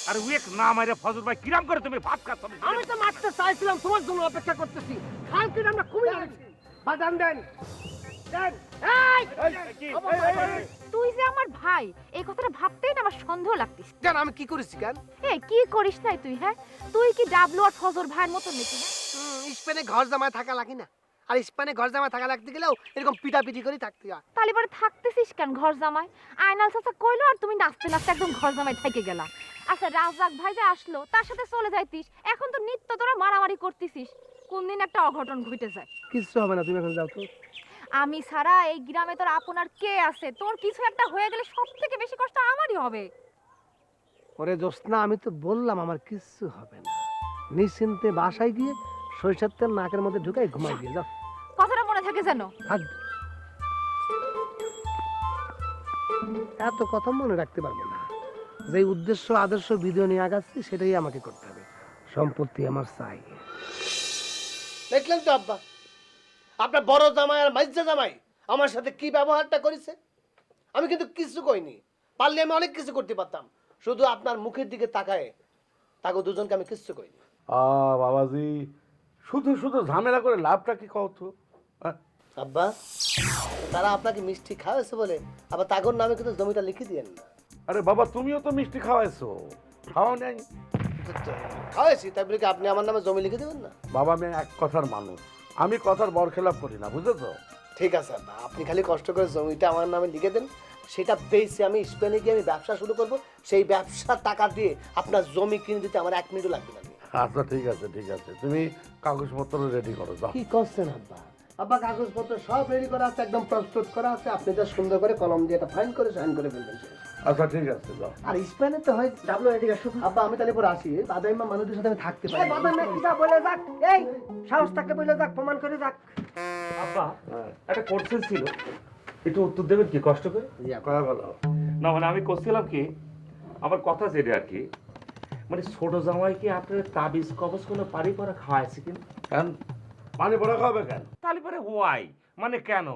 আর না মারে ফজল ভাই কিরাম করে তুমি ভাত খাচ্ছ আমি আমি তো মারতে চাইছিলাম তোমার জন্য অপেক্ষা করতেছি। কালকে আমরা খুবই আছি বাদাম দেন। দেন। তুই যে আমার ভাই এই কথাটা ভাবতেই না আমার সন্দেহ লাগতিস কেন আমি কি করেছি কেন? এ কি করিস নাই তুই হ্যাঁ? তুই কি ডাবলু আর ফজর ভাইয়ের মতো নাকি হ্যাঁ? স্পেনে ঘর জামায় থাকা লাগে না। আর স্পেনে ঘর জামায় থাকা লাগতে গেলেও এরকম পিটাপিটি করে থাকতে হয়। তাহলে পরে থাকতেছিস কেন ঘর জামাই? আয়নাল চাচা কইলো আর তুমি নাচতে নাচতে একদম ঘর জামাই থেকে গেলা। আচ্ছা রাজাক ভাই যে আসলো তার সাথে চলে যাইতিস। এখন তো নিত্য তোরা মারামারি করতেছিস। কোন দিন একটা অঘটন ঘটে যায়। কিচ্ছু হবে না তুমি এখন যাও তো। আমি ছাড়া এই গ্রামে তোর আপনার কে আছে? তোর কিছু একটা হয়ে গেলে সব থেকে বেশি কষ্ট আমারই হবে। ওরে জোৎস্না আমি তো বললাম আমার কিচ্ছু হবে না। নিশ্চিন্তে বাসায় গিয়ে সরিষার তেল নাকের মধ্যে ঢুকাই ঘুমাই দিয়ে যাও। থাকে থাক। এত কথা মনে রাখতে পারব না। যে উদ্দেশ্য আদর্শ ভিডিও নিয়ে আগাচ্ছি সেটাই আমাকে করতে হবে। সম্পত্তি আমার চাই। দেখলেন তো আব্বা? আপনার বড় জামাই আর মাইজা জামাই আমার সাথে কি ব্যবহারটা করেছে? আমি কিন্তু কিছু কইনি। পারলে আমি অনেক কিছু করতে পারতাম। শুধু আপনার মুখের দিকে তাকায় তাকে দুজনকে আমি কিচ্ছু কইনি। আ বাবাজি শুধু শুধু ঝামেলা করে লাভটা কি কও তো? হ্যাঁ? আব্বা তারা আপনাকে মিষ্টি খাওয়াইছে বলে আবার তাগর নামে কিন্তু জমিটা লিখে দিয়েন না। আরে বাবা তুমিও তো মিষ্টি খাওয়াইছো। খাওয়া নাই। খাওয়াইছি তাই বলে কি আপনি আমার নামে জমি লিখে দেবেন না? বাবা আমি এক কথার মানুষ। আমি কথার বরখেলাপ করি না বুঝেছ? ঠিক আছে আব্বা আপনি খালি কষ্ট করে জমিটা আমার নামে লিখে দেন। সেটা বেশি আমি স্পেনে গিয়ে আমি ব্যবসা শুরু করব। সেই ব্যবসার টাকা দিয়ে আপনার জমি কিনে দিতে আমার এক মিনিটও লাগবে না। আচ্ছা ঠিক আছে ঠিক আছে। তুমি কাগজপত্র রেডি করো যাও। কি করছেন আব্বা? আব্বা কাগজপত্র সব রেডি করা আছে একদম প্রস্তুত করা আছে। আপনি যা সুন্দর করে কলম দিয়ে এটা ফাইন করে সাইন করে ফেলবেন। আচ্ছা ঠিক আছে আর স্পেনে তো হয় ডাবলো এদিকে আসো আব্বা আমি তাহলে পরে আসি। দাদাইমা মানুষদের সাথে আমি থাকতে পারি। বাদামে কি যা বলে যাক এই সাহস থাকলে বলে যাক প্রমাণ করে যাক। আব্বা একটা কোর্সেস ছিল। একটু উত্তর দেবেন কি কষ্ট করে? কয়া ভালো না মানে আমি করছিলাম কি আমার কথা যেটা আর কি মানে ছোট জামাই কি আপনার তাবিজ কবজ কোনো পারি করা খাওয়াইছে কিন্তু কেন পানি পড়া খাবে কেন? তাহলে পরে হোয়াই মানে কেন?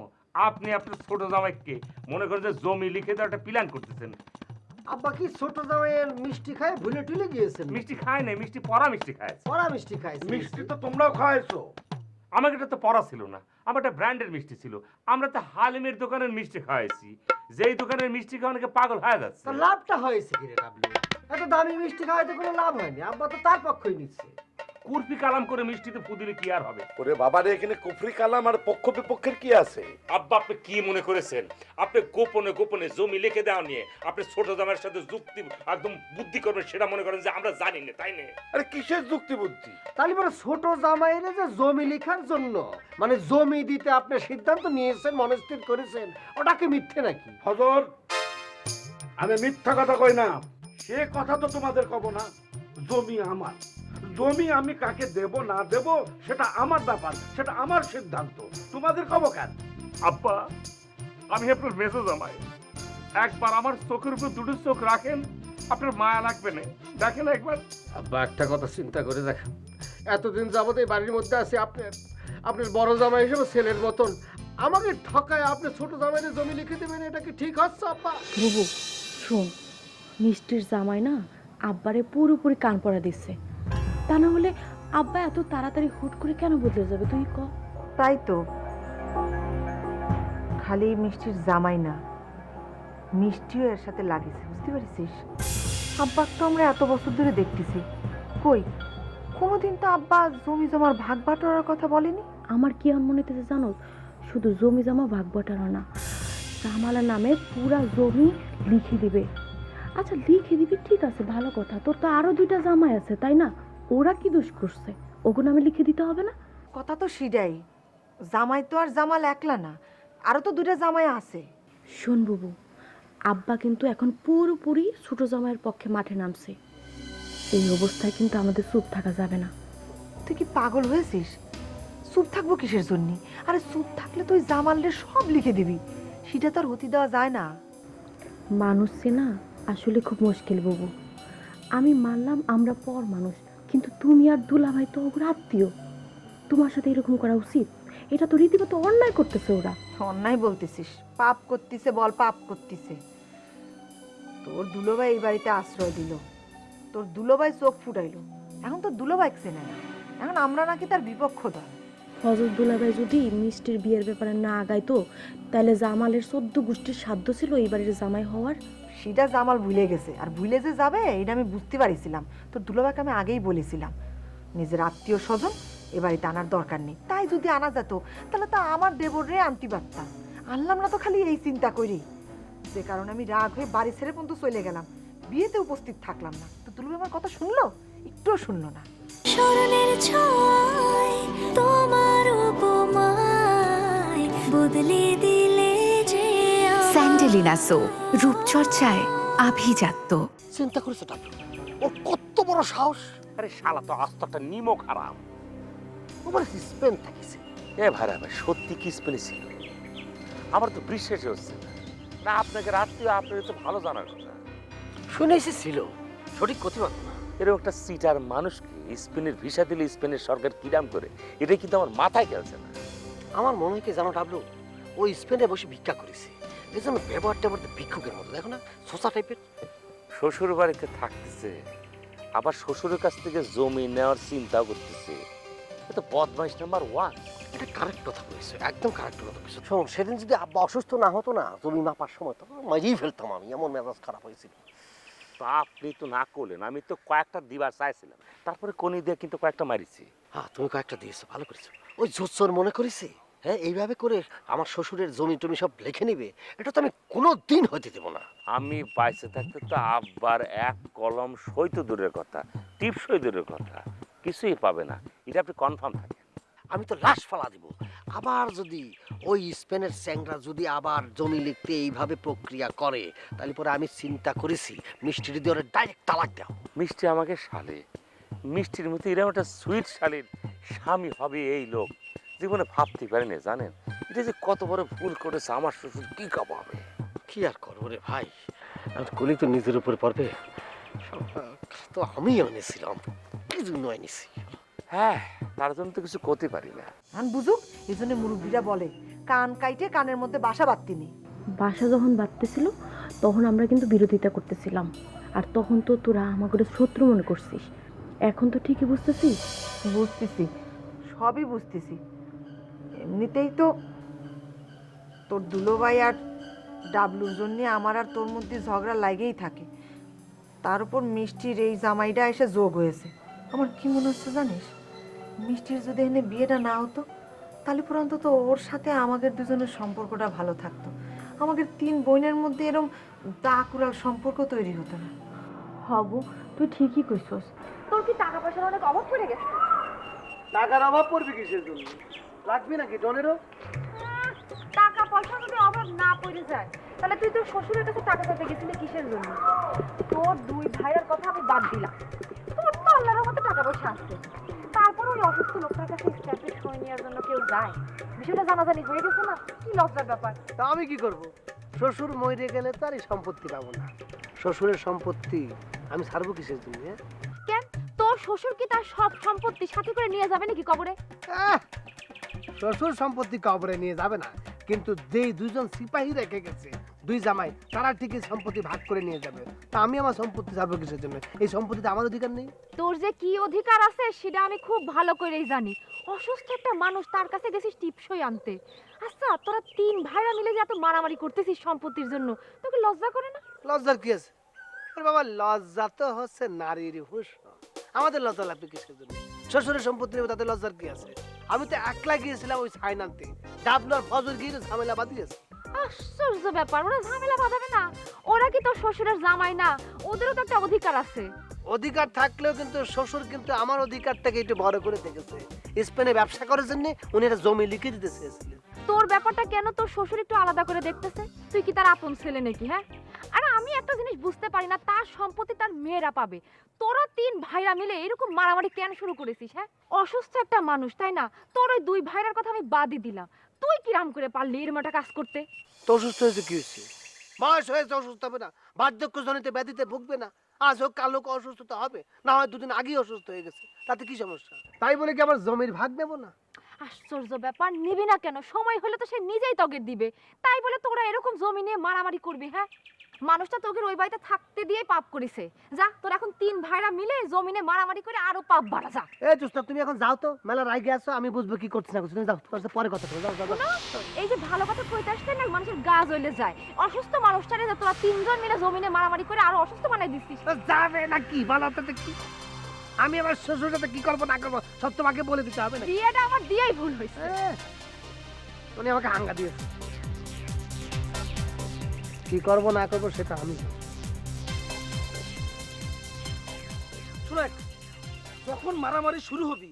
আপনি আপনার ছোট জামাইকে মনে করেন যে জমি লিখে দেওয়ার একটা প্ল্যান করতেছেন। আব্বা কি ছোট জামাইয়ের মিষ্টি খায়? ভুলে টুলে গিয়েছেন? মিষ্টি খায় নাই মিষ্টি পরা মিষ্টি খায়। পড়া মিষ্টি খাইছে মিষ্টি তো তোমরাও খাওয়াইছো আমাকে এটা তো পরা ছিল না। আমার একটা ব্র্যান্ডের মিষ্টি ছিল। আমরা তো হালিমের দোকানের মিষ্টি খাওয়াইছি যেই দোকানের মিষ্টি খাওয়া অনেকে পাগল হয়ে যাচ্ছে। লাভটা হয়েছে কি রে এত দামি মিষ্টি খাওয়াইতে কোনো লাভ হয়নি। আব্বা তো তার পক্ষই নিচ্ছে। কুরপি কালাম করে মিষ্টিতে ফুদিলে কি আর হবে? ওরে বাবারে এখানে কুফরি কালাম আর পক্ষ বিপক্ষের কি আছে? আব্বা আপনি কি মনে করেছেন? আপনি গোপনে গোপনে জমি লিখে দেওয়া নিয়ে আপনি ছোট জামাইয়ের সাথে যুক্তি একদম বুদ্ধি করবেন সেটা মনে করেন যে আমরা জানি না তাই না? আরে কিসের যুক্তি বুদ্ধি? তাহলে পরে ছোট জামাইরে যে জমি লেখার জন্য মানে জমি দিতে আপনি সিদ্ধান্ত নিয়েছেন মনস্থির করেছেন ওটা কি মিথ্যে নাকি? হজর আমি মিথ্যা কথা কই না। সে কথা তো তোমাদের কব না জমি আমার। জমি আমি কাকে দেব না দেব সেটা আমার ব্যাপার সেটা আমার সিদ্ধান্ত। তোমাদের খবর কেন আব্বা আমি আপনার মেসো জামাই। একবার আমার চোখের উপর দুটো চোখ রাখেন আপনার মায়া লাগবে না। দেখেন একবার। আব্বা একটা কথা চিন্তা করে দেখেন। এতদিন যাবত এই বাড়ির মধ্যে আছে আপনার আপনার বড় জামাই হিসেবে ছেলের মতন। আমাকে ঠকায় আপনি ছোট জামাইরে জমি লিখে দেবেন এটা কি ঠিক হচ্ছে আব্বা? বুবু শোন মিষ্টির জামাই না আব্বারে পুরোপুরি কান পড়া দিচ্ছে। তা না হলে আব্বা এত তাড়াতাড়ি হুট করে কেন বদলে যাবে তুই ক তাই তো। খালি মিষ্টির জামাই না মিষ্টিও এর সাথে লাগিছে বুঝতে পারছিস? আব্বাক তো আমরা এত বছর ধরে দেখতেছি। কই কোনোদিন তো আব্বা জমি জমার ভাগ বাটোয়ারার কথা বলেনি? আমার কি এমন মনে হতেছে জানো? শুধু জমি জমা ভাগ বটানো না। জামালা নামে পুরা জমি লিখে দিবে। আচ্ছা লিখে দিবি ঠিক আছে ভালো কথা। তোর তো আরও দুইটা জামাই আছে তাই না? ওরা কি দোষ করছে? ওগো নামে লিখে দিতে হবে না? কথা তো সিডাই জামাই তো আর জামাল একলা না। আরও তো দুটা জামাই আছে। শোন বুবু আব্বা কিন্তু এখন পুরোপুরি ছোট জামাইয়ের পক্ষে মাঠে নামছে। এই অবস্থায় কিন্তু আমাদের চুপ থাকা যাবে না। তুই কি পাগল হয়েছিস? চুপ থাকব কিসের জন্য? আরে চুপ থাকলে তুই জামালরে সব লিখে দিবি। সেটা তো আর হতে দেওয়া যায় না। মানুষ চেনা আসলে খুব মুশকিল বাবু। আমি মানলাম আমরা পর মানুষ। কিন্তু তুমি আর দুলাভাই তো ওর আত্মীয়। তোমার সাথে এরকম করা উচিত? এটা তো রীতিমতো অন্যায় করতেছে ওরা। অন্যায় বলতেছিস। পাপ করতিছে বল পাপ করতিছে। তোর দুলোভাই এই বাড়িতে আশ্রয় দিল। তোর দুলোবাই চোখ ফুটাইলো। এখন তো দুলোবাই চেনে না। এখন আমরা নাকি তার বিপক্ষ দল হজরত দুলাভাই যদি মিষ্টির বিয়ের ব্যাপারে না আগাইতো তাহলে জামালের চোদ্দ গোষ্ঠীর সাধ্য ছিল এই বাড়ির জামাই হওয়ার? সেটা জামাল ভুলে গেছে। আর ভুলে যে যাবে, এটা আমি বুঝতে পারিছিলাম। তো দুলোবাইকে আমি আগেই বলেছিলাম, নিজের আত্মীয় স্বজন এ বাড়িতে আনার দরকার নেই। তাই যদি আনা যেত, তাহলে তো আমার দেবর আনতে পারতাম আনলাম না তো খালি এই চিন্তা করি যে কারণে আমি রাগ হয়ে বাড়ি ছেড়ে পর্যন্ত চলে গেলাম। বিয়েতে উপস্থিত থাকলাম না। তো দুলুভাই আমার কথা শুনলো? একটুও শুনলো না। স্মরণের ছয় তোমার উপমায় বদলে দিলে আমায়। স্যান্ডেলিনা সো রূপচর্চায় আভিজাত্য। চিন্তা করেছ ডাক্তার। ওর কত বড় সাহস। আরে শালা তো আস্ত একটা নিমক হারাম ওবার স্পেন থাকিছে? এ ভাইরা ভাই সত্যি কি স্পেলে ছিল? আমার তো বিশ্বাসই হচ্ছে না। না আপনাকে রাত্রি আপনার তো ভালো জানার কথা। শুনেছি ছিল। সঠিক পারব না। এরকম একটা সিটার মানুষকে স্পেনের ভিসা দিলে স্পেনের সরকার কিরাম করে? এটা কিন্তু আমার মাথায় খেলছে না। আমার মনে হয় কি জানো ডাবলু? ওই স্পেনে বসে ভিক্ষা করেছে। এই জন্য ব্যবহার ট্যাবহার তো ভিক্ষুকের মতো দেখো না সোসা টাইপের শ্বশুর বাড়িতে থাকতেছে আবার শ্বশুরের কাছ থেকে জমি নেওয়ার চিন্তাও করতেছে। এ তো বদমাইশ নাম্বার ওয়ান এটা কারেক্ট কথা বলেছ একদম কারেক্ট কথা বলেছ। শোন সেদিন যদি আব্বা অসুস্থ না হতো না জমি মাপার সময় তখন মারিয়ে ফেলতাম আমি এমন মেজাজ খারাপ হয়েছিল। তা আপনি তো না করলেন আমি তো কয়েকটা দিবার চাইছিলাম। তারপরে কোনি দিয়ে কিন্তু কয়েকটা মারিছি। হ্যাঁ তুমি কয়েকটা দিয়েছ ভালো করেছ। ওই জোচ্চর মনে করেছি? হ্যাঁ এইভাবে করে আমার শ্বশুরের জমি টমি সব লিখে নিবে এটা তো আমি কোনো দিন হতে দেবো না। আমি বাইসে থাকতে তো আব্বার এক কলম সই তো দূরের কথা টিপ সই দূরের কথা কিছুই পাবে না। এটা আপনি কনফার্ম থাকেন। আমি তো লাশ ফালা দিব। আবার যদি ওই স্পেনের স্যাংরা যদি আবার জমি লিখতে এইভাবে প্রক্রিয়া করে তাহলে পরে আমি চিন্তা করেছি মিষ্টির দিয়ে ডাইরেক্ট তালাক দাও মিষ্টি আমাকে সালে মিষ্টির মতো এরকম একটা সুইট শালীর স্বামী হবে এই লোক। জীবনে ভাবতে পারেনি জানেন? এটা যে কত বড় ভুল করেছে আমার শ্বশুর কি কামাবে কি আর করব রে ভাই? আমি কলি তো নিজের উপর পড়বে। তো আমি এনেছিলাম কি জন্য এনেছি? হ্যাঁ তার জন্য তো কিছু করতে পারি না। আন বুঝুক এই জন্য মুরব্বীরা বলে কান কাইটে কানের মধ্যে বাসা বাঁধতে নেই। বাসা যখন বাঁধতেছিল তখন আমরা কিন্তু বিরোধিতা করতেছিলাম। আর তখন তো তোরা আমাকে শত্রু মনে করছিস। এখন তো ঠিকই বুঝতেছিস? বুঝতেছি সবই বুঝতেছি। এমনিতেই তো তোর দুলোভাই আর ডাবলুর জন্য আমার আর তোর মধ্যে ঝগড়া লাগেই থাকে। তার উপর মিষ্টির এই জামাইটা এসে যোগ হয়েছে। আমার কি মনে হচ্ছে জানিস? মিষ্টির যদি এনে বিয়েটা না হতো তাহলে পর অন্তত ওর সাথে আমাদের দুজনের সম্পর্কটা ভালো থাকতো। আমাদের তিন বোনের মধ্যে এরম দাকুরাল সম্পর্ক তৈরি হতো না। হব তুই ঠিকই কইছস। তোর কি টাকা পয়সার অনেক অভাব পড়ে গেছে? টাকার অভাব পড়বে কিসের জন্য? লাগবে নাকি ডনেরও টাকা পয়সা যদি অভাব না পড়ে যায় তাহলে তুই তোর শ্বশুরের কাছে টাকা চাইতে গেছিলি কিসের জন্য? তোর দুই ভাইয়ের কথা আমি বাদ দিলাম। তোর তো আল্লাহর মতো টাকা পয়সা আসছে। তারপর ওই অসুস্থ লোকটার কাছে স্ট্যাম্পে সই নেওয়ার জন্য কেউ যায়। বিষয়টা জানাজানি হয়ে গেছে না? কি লজ্জার ব্যাপার? তা আমি কি করব? শ্বশুর মরে গেলে তো আর এই সম্পত্তি পাবো না। শ্বশুরের সম্পত্তি আমি ছাড়বো কিসের জন্য হ্যাঁ? কেন? তোর শ্বশুর কি তার সব সম্পত্তি সাথে করে নিয়ে যাবে নাকি কবরে? আহ! শ্বশুর সম্পত্তি কবরে নিয়ে যাবে না। কিন্তু যেই দুজন সিপাহী রেখে গেছে দুই জামাই তারা ঠিকই সম্পত্তি ভাগ করে নিয়ে যাবে। তা আমি আমার সম্পত্তি ছাড়বো কিসের জন্য? এই সম্পত্তিতে আমার অধিকার নেই? তোর যে কি অধিকার আছে সেটা আমি খুব ভালো করেই জানি। অসুস্থ একটা মানুষ তার কাছে গেছিস টিপসই আনতে। আচ্ছা তোরা তিন ভাইরা মিলে যে এত মারামারি করতেছিস সম্পত্তির জন্য তোকে লজ্জা করে না? লজ্জার কি আছে? বাবা লজ্জা তো হচ্ছে নারীর হুশ। আমাদের লজ্জা লাগবে কিসের জন্য? শ্বশুরের সম্পত্তি নেবে তাতে লজ্জার কি আছে? আমি তো একলা গিয়েছিলাম ওই সাইন আনতে। ডাবলার ফজর গিয়ে ঝামেলা বাঁধিয়েছে। আশ্চর্য ব্যাপার ওরা ঝামেলা বাঁধাবে না। ওরা কি তোর শ্বশুরের জামাই না? ওদেরও তো একটা অধিকার আছে। অধিকার থাকলেও কিন্তু শ্বশুর কিন্তু আমার অধিকারটাকে একটু বড় করে দেখেছে। স্পেনে ব্যবসা করার জন্য উনি একটা জমি লিখে দিতে চেয়েছিলেন। তোর ব্যাপারটা কেন তোর শ্বশুর একটু আলাদা করে দেখতেছে? তুই কি তার আপন ছেলে নাকি হ্যাঁ? আমি একটা জিনিস বুঝতে পারি না তার সম্পত্তি তার মেয়েরা পাবে। তোরা তিন ভাইরা মিলে এরকম মারামারি কেন শুরু করেছিস হ্যাঁ? অসুস্থ একটা মানুষ তাই না? তোর ওই দুই ভাইরার কথা আমি বাদই দিলাম। তুই কিরাম করে পারলি এরম একটা কাজ করতে? তো অসুস্থ হয়েছে কি হয়েছে? বয়স হয়েছে অসুস্থ হবে না। বার্ধক্য জনিতে ব্যাধিতে ভুগবে না। আজ হোক কাল হোক অসুস্থতা হবে। না হয় দুদিন আগেই অসুস্থ হয়ে গেছে। তাতে কি সমস্যা? তাই বলে কি আবার জমির ভাগ নেব না? আশ্চর্য ব্যাপার নিবি না কেন? সময় হলে তো সে নিজেই তগের দিবে। তাই বলে তোরা এরকম জমি নিয়ে মারামারি করবি হ্যাঁ? মানুষটা তোকে ওই বাড়িতে থাকতে দিয়ে পাপ করেছে। যা তোর এখন তিন ভাইরা মিলে জমিনে মারামারি করে আরও পাপ বাড়া যা। এই জোস্তা তুমি এখন যাও তো মেলা রাগে আছো আমি বুঝব কি করছি না তুমি যাও তোমার সাথে পরে কথা বলো যাও যাও, এই যে ভালো কথা কইতে আসলে না মানুষের গা জ্বলে যায়। অসুস্থ মানুষটারে যে তোরা তিনজন মিলে জমিনে মারামারি করে আরও অসুস্থ বানাই দিচ্ছিস যাবে না কি বলো তো দেখি আমি আমার শ্বশুর সাথে কি করব না করব সব তোমাকে বলে দিতে হবে না বিয়েটা আমার দিয়েই ভুল হয়েছে। উনি আমাকে হাঙ্গা দিয়েছে। কি করব না করব সেটা আমি। যখন মারামারি শুরু হবি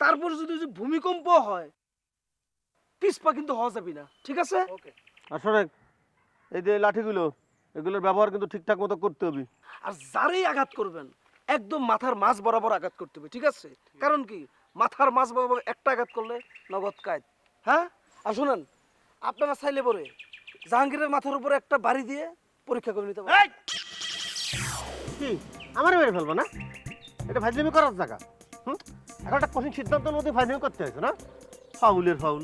তারপর যদি ভূমিকম্প হয় পিসপা কিন্তু হওয়া যাবে না ঠিক আছে? আসলে এই যে লাঠিগুলো এগুলোর ব্যবহার কিন্তু ঠিকঠাক মতো করতে হবে। আর যারেই আঘাত করবেন একদম মাথার মাছ বরাবর আঘাত করতে হবে ঠিক আছে? কারণ কি মাথার মাছ বরাবর একটা আঘাত করলে নগদ কায়দ হ্যাঁ? আর শোনেন আপনারা চাইলে পরে জাহাঙ্গীরের মাথার উপরে একটা বাড়ি দিয়ে পরীক্ষা করে নিতে কি আমারও মেরে ফেলব না এটা ফাইজলামি করার জায়গা হুম এখন একটা কঠিন সিদ্ধান্তের মধ্যে ফাইজলামি করতে হয়েছে না ফাউলের ফাউল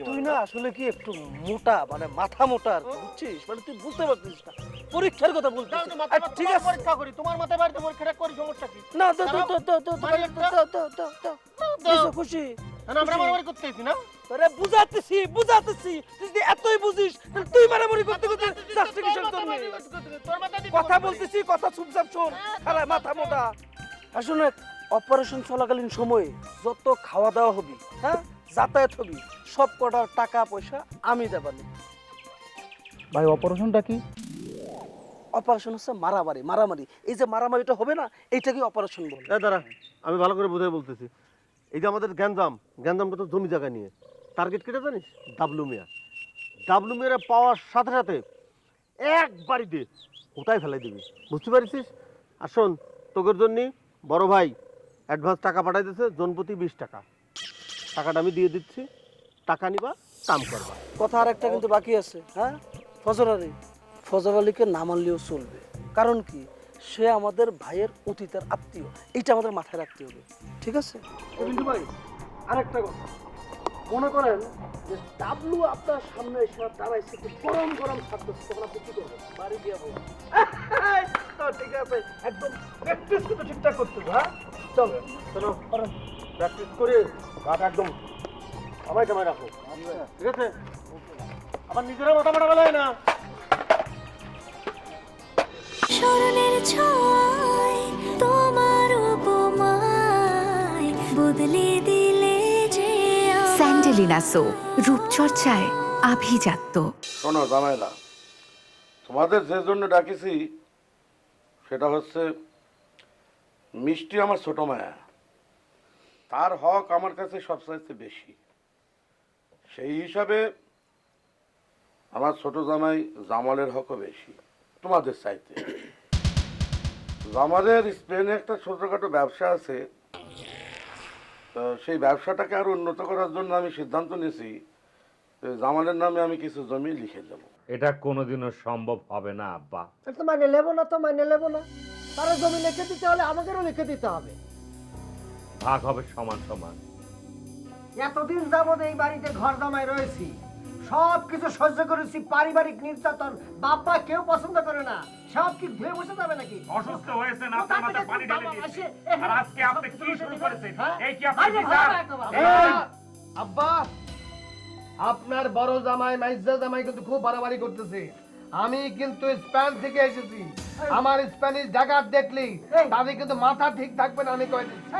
তুই না আসলে কি একটু মোটা মানে মাথা মোটা বুঝছিস মানে তুই বুঝতে পারছিস না পরীক্ষার কথা বলছিস তো মাথায় ঠিক আছে পরীক্ষা করি তোমার মাথায় বাড়িতে করি সমস্যা কি না তো তো তো তো তো মারি একটা। তো খুশি না, আমরা মারামারি করতে না? তোরে বুঝাতেছি বুঝাতেছি। তুই যদি এতই বুঝিস তাহলে তুই মারামারি করতে করতে জাস্টিফিকেশন করবি কথা বলতেছি কথা চুপচাপ শোন। খারাপ মাথা মোটা। আসলে অপারেশন চলাকালীন সময়ে যত খাওয়া দাওয়া হবি হ্যাঁ যাতায়াত হবি সব কটার টাকা পয়সা আমি দেবানি ভাই অপারেশনটা কি? অপারেশন হচ্ছে মারামারি মারামারি। এই যে মারামারিটা হবে না এইটাকে অপারেশন বলে। এ দাঁড়া আমি ভালো করে বুঝাই বলতেছি। এই যে আমাদের গ্যাঞ্জাম, গ্যাঞ্জামটা তো জমি জায়গা নিয়ে। টার্গেট কেটে জানিস? ডাবলু মিয়া ডাবলু মিয়ারা পাওয়ার সাথে সাথে এক বাড়িতে কোথায় ফেলাই দিবি। বুঝতে পারিস আর শোন তোকের জন্য বড় ভাই অ্যাডভান্স টাকা পাঠাই দিয়েছে জনপ্রতি বিশ টাকা। টাকাটা আমি দিয়ে দিচ্ছি, টাকা নিবা, কাম করবা। কথা আর একটা কিন্তু বাকি আছে হ্যাঁ? ফজর আলী। ফজর আলীকে না মানলেও চলবে। কারণ কি? সে আমাদের ভাইয়ের অতীতের আত্মীয়। এইটা আমাদের মাথায় রাখতে হবে। ঠিক আছে? কিন্তু ভাই, আরেকটা কথা। মনে করেন যে ডাবলু আপনার সামনে এসে দাঁড়াইছে গরম গরম ছাত্র তখন আপনি কি করবেন? বাড়ি দিয়ে ঠিক আছে, একদম প্র্যাকটিস কিন্তু ঠিকঠাক করতে হ্যাঁ? চলো শোনো প্র্যাকটিস করে গাটা একদম সবাই কামাই রাখো। ঠিক আছে? আবার নিজেরা মাথা মারা গেলে না। স্মরণের ছয় তোমার উপমায় বদলে দিলে যে স্যান্ডেলিনা সো রূপচর্চায় আভিজাত্য। শোনো জামাইলা তোমাদের যে জন্য ডাকিছি সেটা হচ্ছে মিষ্টি আমার ছোট মায়া। তার হক আমার কাছে সবচাইতে বেশি। সেই হিসাবে আমার ছোট জামাই জামালের হকও বেশি তোমাদের চাইতে। জামালের স্পেনে একটা ছোটখাটো ব্যবসা আছে। তো সেই ব্যবসাটাকে আরও উন্নত করার জন্য আমি সিদ্ধান্ত নিয়েছি যে জামালের নামে আমি কিছু জমি লিখে দেবো। এটা কোনোদিনও সম্ভব হবে না আব্বা। এটা তো মানে নেব না তো মানে নেব না। তারা জমি লিখে দিতে হলে আমাদেরও লিখে দিতে হবে। ভাগ হবে সমান সমান। এতদিন যাবৎ এই বাড়িতে ঘর জামাই রয়েছি। সব কিছু সহ্য করেছি পারিবারিক নির্যাতন বাবা কেউ পছন্দ করে না সব কি ধুয়ে বসে যাবে নাকি অসুস্থ কোন বাবা আসে? এ, আর আজকে আপনি কি শুরু করেছেন? হ্যাঁ? এই কি আপনার বিচার? আব্বা আপনার বড় জামাই মাইজা জামাই কিন্তু খুব বাড়াবাড়ি করতেছে আমি কিন্তু স্পেন থেকে এসেছি আমার স্প্যানিশ জায়গা দেখলি তাদের কিন্তু মাথা ঠিক থাকবে না আমি কয়ে দিচ্ছি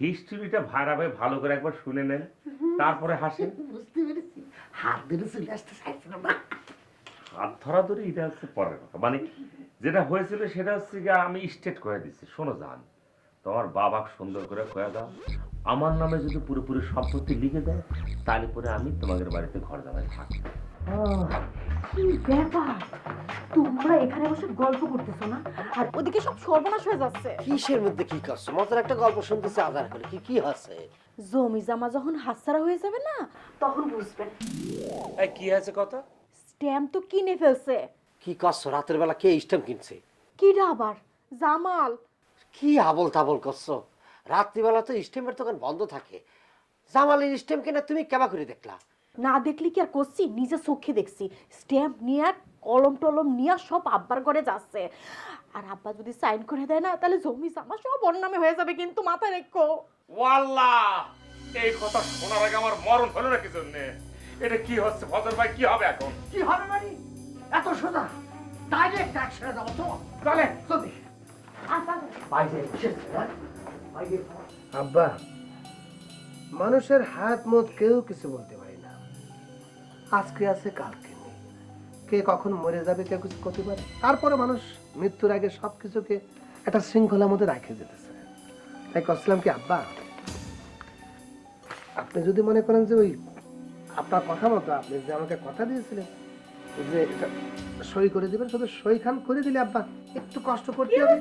হিস্ট্রিটা ভাড়াবে ভালো করে একবার শুনে নেন। তারপরে হাসেন বুঝতে পেরেছি। হাত ধরে চলে আসতে চাইছিলাম না হাত ধরাধরি এটা হচ্ছে পরের কথা। মানে যেটা হয়েছিল সেটা হচ্ছে গিয়ে আমি স্টেট করে দিচ্ছি শোনো যান তোমার বাবাকে সুন্দর করে কয়ে দাও আমার নামে যদি পুরোপুরি সম্পত্তি লিখে দেয় তাহলে পরে আমি তোমাদের বাড়িতে ঘর জামাই থাকব। কি ব্যাপার? তোমরা এখানে বসে গল্প করতেছো না? আর ওদিকে সব সর্বনাশ হয়ে যাচ্ছে। কিসের মধ্যে কি করছ? মজার একটা গল্প শুনতেছি আধার করে কি কি আছে জমি জামা যখন হাতছাড়া হয়ে যাবে না তখন বুঝবেন কি আছে কথা? স্ট্যাম্প তো কিনে ফেলছে। কি করছ? রাতের বেলা কে স্ট্যাম্প কিনছে? কিরা আবার? জামাল। কি আবল তাবল করছ? রাত্রিবেলা তো স্ট্যাম্পের দোকান বন্ধ থাকে। জামালের স্ট্যাম্প কিনা তুমি কেবা করে দেখলা? না দেখলি কি আর করছি? নিজে চোখে দেখছি। স্ট্যাম্প নিয়ে কলম টলম নিয়ে সব আব্বার ঘরে যাচ্ছে। আর আব্বা যদি সাইন করে দেয় না তাহলে জমি জামা সব ওর নামে হয়ে যাবে কিন্তু মাথায় রেখো। ওয়াল্লা এই কথা শোনার আগে আমার মরণ হলো না কি জন্যে? এটা কি হচ্ছে? ফজর ভাই কি হবে এখন? কি হবে মানে? এত সোজা? ডাইরেক্ট অ্যাকশনে যাব তো চলে। চলি বাইরে আব্বা মানুষের হাত মত কেউ কিছু বলতে পারে না। আজকে আছে কালকে নেই। কে কখন মরে যাবে কেউ কিছু করতে পারে? তারপরে মানুষ মৃত্যুর আগে সবকিছুকে একটা শৃঙ্খলার মধ্যে রাখে যেতেছে তাই করছিলাম কি আব্বা? আপনি যদি মনে করেন যে ওই আপনার কথা মতো আপনি যে আমাকে কথা দিয়েছিলেন যে সই করে দিবেন শুধু সই খান করে দিলে আব্বা একটু কষ্ট করতে হবে।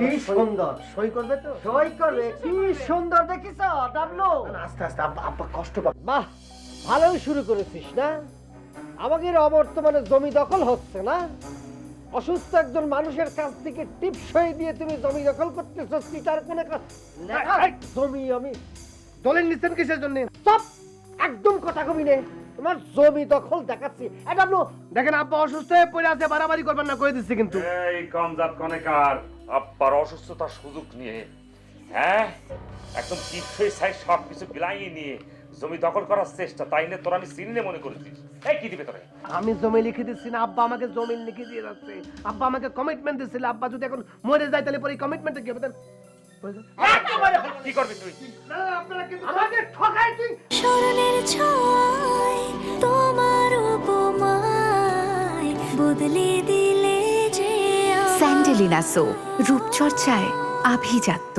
কি সুন্দর। সই করবে তো? সই করবে কি সুন্দর দেখিস ডাবলু। আস্তে আস্তে আব্বা আব্বা কষ্ট পাবে। বাহ ভালোই শুরু করেছিস না? আমাদের অবর্তমানে জমি দখল হচ্ছে না? অসুস্থ একজন মানুষের কাছ থেকে টিপ সই দিয়ে তুমি জমি দখল করতেছ তার কোন জমি আমি দলের নিচ্ছেন কিসের জন্য? সব একদম কথা কবি নে। তোমার জমি দখল দেখাচ্ছি। এটা আপনি দেখেন আব্বা অসুস্থ হয়ে পড়ে আছে বাড়াবাড়ি করবেন না কয়ে দিচ্ছি কিন্তু। এই কমজাত কনেকার আব্বার অসুস্থতার সুযোগ নিয়ে। হ্যাঁ? একদম তীর্থই সাই সব কিছু বিলাইয়ে নিয়ে জমি দখল করার চেষ্টা তাই নিয়ে তোর আমি চিনলে মনে করেছিস এই কি দিবে তোরে? আমি জমি লিখে দিচ্ছি না আব্বা আমাকে জমি লিখে দিয়ে যাচ্ছে। আব্বা আমাকে কমিটমেন্ট দিচ্ছিল আব্বা যদি এখন মরে যায় তাহলে পরে কমিটমেন্টে কি হবে? তার- কি করবি তুই? আমাকে ঠকাই তুই। স্মরণের ছয় তোমার উপমায় বদলে দিলে যে। স্যান্ডেলিনা সো রূপচর্চায় আভিজাত্য।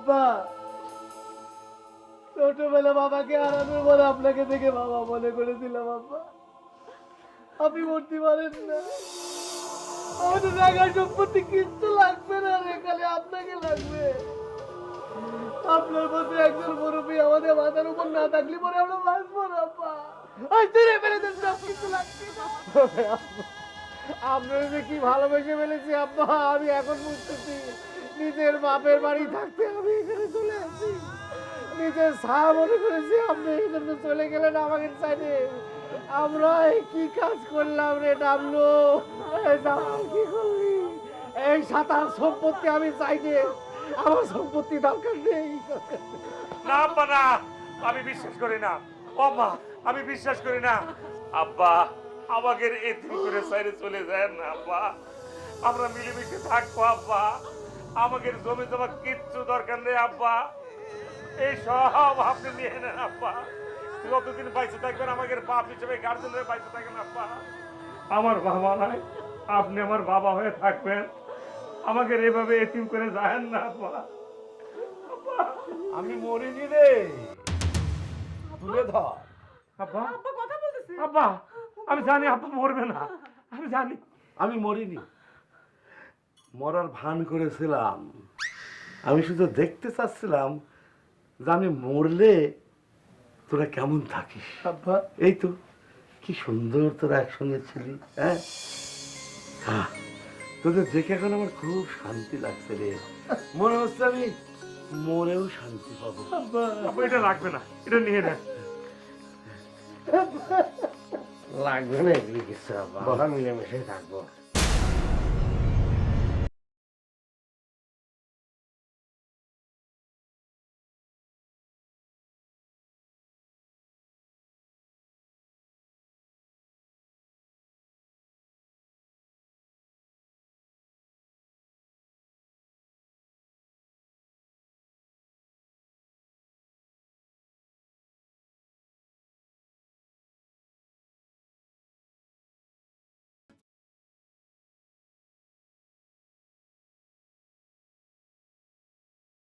আব্বা। ছোটবেলা বাবাকে হারানোর পরে আপনাকে দেখে বাবা মনে করেছিলাম আব্বা। আপনি মরতে পারেন না। আমাদের জায়গা সম্পত্তি কিচ্ছু লাগবে না রে, খালি আপনাকে লাগবে। আপনার মতো একজন মুরব্বী আমাদের মাথার উপর না থাকলে পরে আমরা বাঁচবো না, আব্বা। ওই না। আপনার যে কি ভালোবেসে ফেলেছি, আব্বা, আমি এখন বুঝতেছি। নিজের বাপের বাড়ি থাকতে আমি এখানে চলে আসি নিজের সা মনে করেছি, আপনি এখানে চলে গেলেন আমাকে সাইডে আমরা কি কাজ করলাম রে ডাবলু? কি করলি? এই সাঁতার সম্পত্তি আমি চাইনি আমার সম্পত্তি দরকার নেই। না, আব্বা, না। আমি বিশ্বাস করি না। ও আব্বা আমি বিশ্বাস করি না। আব্বা, আমাকে এতিম করে সাইরে চলে যায় না, আব্বা। আমরা মিলেমিশে থাকব, আব্বা। আমাকে জমি জমা কিচ্ছু দরকার নেই আব্বা। এই সব আপনি নিয়ে নেন আব্বা। যতদিন বাইসে থাকবেন আমাকে বাপ হিসেবে গার্জেন হয়ে বাইসে থাকেন আব্বা। আমার বাবা নাই আপনি আমার বাবা হয়ে থাকবেন। আমাকে এভাবে এতিম করে যায় না আব্বা। আমি মরিনি রে। তুলে ধর। আব্বা। আব্বা আমি জানি আব্বা মরবে না। আমি জানি। আমি মরিনি। মরার ভান করেছিলাম। আমি শুধু দেখতে চাচ্ছিলাম যে আমি মরলে তোরা কেমন থাকিস। আব্বা। এই তো কি সুন্দর তোরা একসঙ্গে ছিলি হ্যাঁ? হ্যাঁ, তোদের দেখে এখন আমার খুব শান্তি লাগছে রে। মনে হচ্ছে আমি মরেও শান্তি পাবো। আব্বা। এটা লাগবে না এটা নিয়ে নেন লাগবে না এগুলি কিছু আব্বা। আমরা মিলেমিশে থাকব।